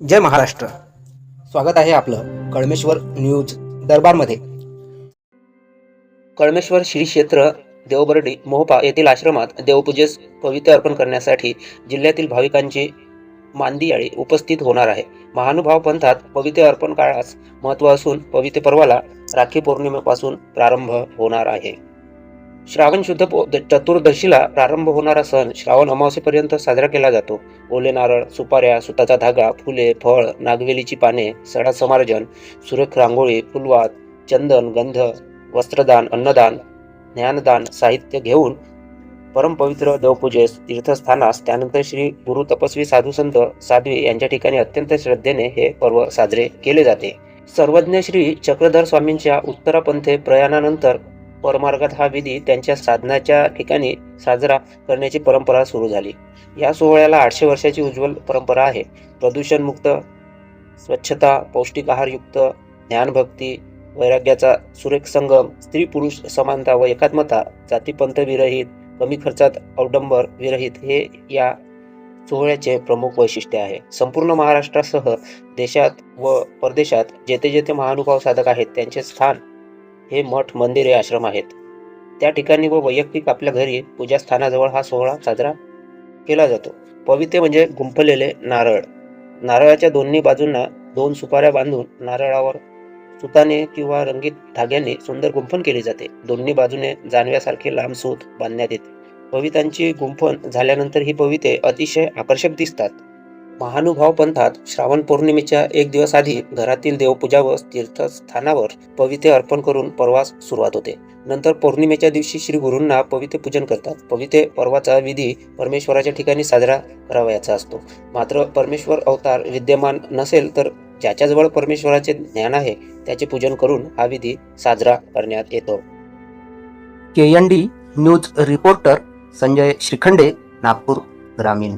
जय महाराष्ट्र. स्वागत आहे आपलं कळमेश्वर न्यूज दरबारमध्ये. कळमेश्वर श्री क्षेत्र देवबर्डी मोहपा येथील आश्रमात देवपूजेस पवित्र अर्पण करण्यासाठी जिल्ह्यातील भाविकांची मांदियाळी उपस्थित होणार आहे. महानुभाव पंथात पवित्र अर्पण काळास महत्त्व असून पवित्र पर्वाला राखी पौर्णिमेपासून प्रारंभ होणार आहे. श्रावण शुद्ध चतुर्दशीला प्रारंभ होणारा सण श्रावण अमावस्येपर्यंत साजरा केला जातो. ओले नारळ सुपाऱ्या सुताचा धागा फुले फळ नागवेलीची पाने सडा समार्जन सुरेख रांगोळी फुलवात चंदन गंध वस्त्रदान अन्नदान ज्ञानदान साहित्य घेऊन परमपवित्र देवपूजेस तीर्थस्थानास त्यानंतर श्री गुरु तपस्वी साधू संत साध्वी यांच्या ठिकाणी अत्यंत श्रद्धेने हे पर्व साजरे केले जाते. सर्वज्ञ श्री चक्रधर स्वामींच्या उत्तरापंथे प्रयाणानंतर परमार्गात हा विधी त्यांच्या साधनाच्या ठिकाणी साजरा करण्याची परंपरा सुरू झाली. या सोहळ्याला आठशे वर्षाची उज्ज्वल परंपरा आहे. प्रदूषणमुक्त स्वच्छता पौष्टिक आहारयुक्त ज्ञानभक्ती वैराग्याचा सुरेख संगम स्त्री पुरुष समानता व एकात्मता जातीपंथ विरहित कमी खर्चात अवडंबर विरहित हे या सोहळ्याचे प्रमुख वैशिष्ट्य आहे. संपूर्ण महाराष्ट्रासह देशात व परदेशात जेथे जेथे महानुभाव साधक आहेत त्यांचे स्थान हे मठ मंदिरे आश्रम आहेत. त्या ठिकाणी व वैयक्तिक आपल्या घरी पूजास्थानाजवळ हा सोहळा साजरा केला जातो. पवित्र म्हणजे गुंफलेले नारळ. नारळाच्या दोन्ही बाजूंना दोन सुपाऱ्या बांधून नारळावर सुताने किंवा रंगीत धाग्याने सुंदर गुंफण केली जाते. दोन्ही बाजूने जानव्यासारखे लांब सूत बांधण्यात येते. पवितांची गुंफण झाल्यानंतर ही पविते अतिशय आकर्षक दिसतात. महानुभाव पंथात श्रावण पौर्णिमेच्या एक दिवस आधी घरातील देवपूजा व तीर्थस्थानावर पवित्र अर्पण करून परवास सुरुवात होते. नंतर पौर्णिमेच्या दिवशी श्री गुरूंना पवित्र पूजन करतात. पवित्र पर्वाचा विधी परमेश्वराच्या ठिकाणी साजरा करावयाचा असतो. मात्र परमेश्वर अवतार विद्यमान नसेल तर ज्याच्याजवळ परमेश्वराचे ज्ञान आहे त्याचे पूजन करून हा विधी साजरा करण्यात येतो. K N D news reporter Sanjay Shrikhande Nagpur ग्रामीण.